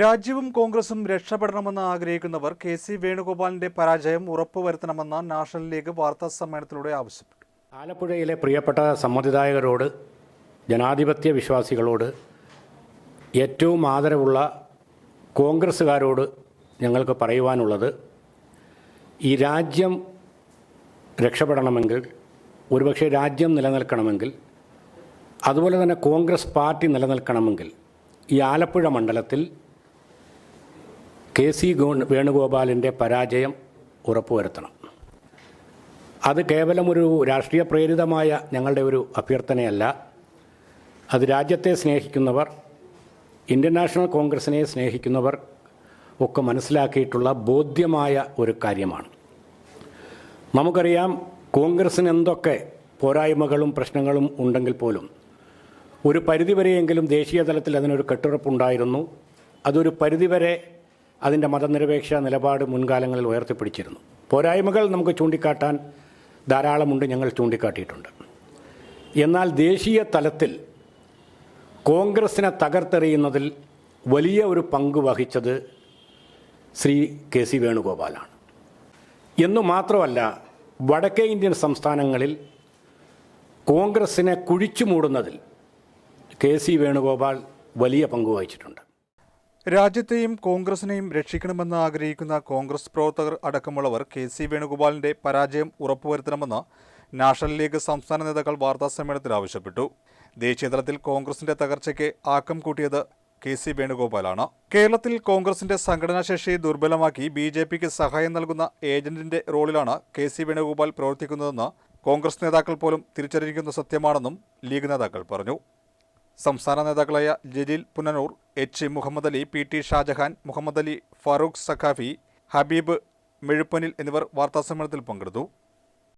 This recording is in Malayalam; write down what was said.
രാജ്യവും കോൺഗ്രസും രക്ഷപ്പെടണമെന്ന് ആഗ്രഹിക്കുന്നവർ കെ സി വേണുഗോപാലിന്റെ പരാജയം ഉറപ്പുവരുത്തണമെന്ന് നാഷണൽ ലീഗ് വാർത്താ സമ്മേളനത്തിലൂടെ ആവശ്യപ്പെട്ടു. ആലപ്പുഴയിലെ പ്രിയപ്പെട്ട സമ്മതിദായകരോട് ജനാധിപത്യ വിശ്വാസികളോട് ഏറ്റവും ആദരവുള്ള കോൺഗ്രസ്സുകാരോട് ഞങ്ങൾക്ക് പറയുവാനുള്ളത് ഈ രാജ്യം രക്ഷപ്പെടണമെങ്കിൽ ഒരുപക്ഷെ രാജ്യം നിലനിൽക്കണമെങ്കിൽ അതുപോലെ തന്നെ കോൺഗ്രസ് പാർട്ടി നിലനിൽക്കണമെങ്കിൽ ഈ ആലപ്പുഴ മണ്ഡലത്തിൽ കെ സി വേണുഗോപാലിന്റെ പരാജയം ഉറപ്പുവരുത്തണം. അത് കേവലം ഒരു രാഷ്ട്രീയ പ്രേരിതമായ ഞങ്ങളുടെ ഒരു അഭ്യർത്ഥനയല്ല. അത് രാജ്യത്തെ സ്നേഹിക്കുന്നവർ ഇന്ത്യൻ നാഷണൽ കോൺഗ്രസിനെ സ്നേഹിക്കുന്നവർ ഒക്കെ മനസ്സിലാക്കിയിട്ടുള്ള ബോധ്യമായ ഒരു കാര്യമാണ്. നമുക്കറിയാം കോൺഗ്രസ്സിന് എന്തൊക്കെ പോരായ്മകളും പ്രശ്നങ്ങളും ഉണ്ടെങ്കിൽ പോലും ഒരു പരിധിവരെയെങ്കിലും ദേശീയ തലത്തിൽ അതിനൊരു കെട്ടുറപ്പുണ്ടായിരുന്നു. അതൊരു പരിധിവരെ അതിന്റെ മതനിരപേക്ഷ നിലപാട് മുൻകാലങ്ങളിൽ ഉയർത്തിപ്പിടിച്ചിരുന്നു. പോരായ്മകൾ നമുക്ക് ചൂണ്ടിക്കാട്ടാൻ ധാരാളമുണ്ട് ഞങ്ങൾ ചൂണ്ടിക്കാട്ടിയിട്ടുണ്ട്. എന്നാൽ ദേശീയ തലത്തിൽ കോൺഗ്രസിനെ തകർത്തെറിയുന്നതിൽ വലിയ ഒരു പങ്ക് വഹിച്ചത് ശ്രീ കെ സി വേണുഗോപാലാണ്. എന്നു മാത്രമല്ല വടക്കേ ഇന്ത്യൻ സംസ്ഥാനങ്ങളിൽ കോൺഗ്രസിനെ കുഴിച്ചു മൂടുന്നതിൽ കെ സി വേണുഗോപാൽ വലിയ പങ്ക് വഹിച്ചിട്ടുണ്ട്. രാജ്യത്തെയും കോൺഗ്രസിനെയും രക്ഷിക്കണമെന്ന് ആഗ്രഹിക്കുന്ന കോൺഗ്രസ് പ്രവർത്തകർ അടക്കമുള്ളവർ കെ സി വേണുഗോപാലിന്റെ പരാജയം ഉറപ്പുവരുത്തണമെന്ന് നാഷണൽ ലീഗ് സംസ്ഥാന നേതാക്കൾ വാർത്താ സമ്മേളനത്തിൽ ആവശ്യപ്പെട്ടു. ദേശീയതലത്തിൽ കോൺഗ്രസിന്റെ തകർച്ചയ്ക്ക് ആക്കം കൂട്ടിയത് കെ സി വേണുഗോപാലാണ്. കേരളത്തിൽ കോൺഗ്രസിന്റെ സംഘടനാശേഷി ദുർബലമാക്കി ബി ജെ പിക്ക് സഹായം നൽകുന്ന ഏജന്റിന്റെ റോളിലാണ് കെ സി വേണുഗോപാൽ പ്രവർത്തിക്കുന്നതെന്ന് കോൺഗ്രസ് നേതാക്കൾ പോലും തിരിച്ചറിയിക്കുന്ന സത്യമാണെന്നും ലീഗ് നേതാക്കൾ പറഞ്ഞു. സംസ്ഥാന നേതാക്കളായ Jaleel Punanoor H. Muhammad Ali P. T. Shajahan Muhammad Ali Farooq Saqafi Habeeb മെഴുപ്പനിൽ എന്നിവർ വാർത്താസമ്മേളനത്തിൽ പങ്കെടുത്തു.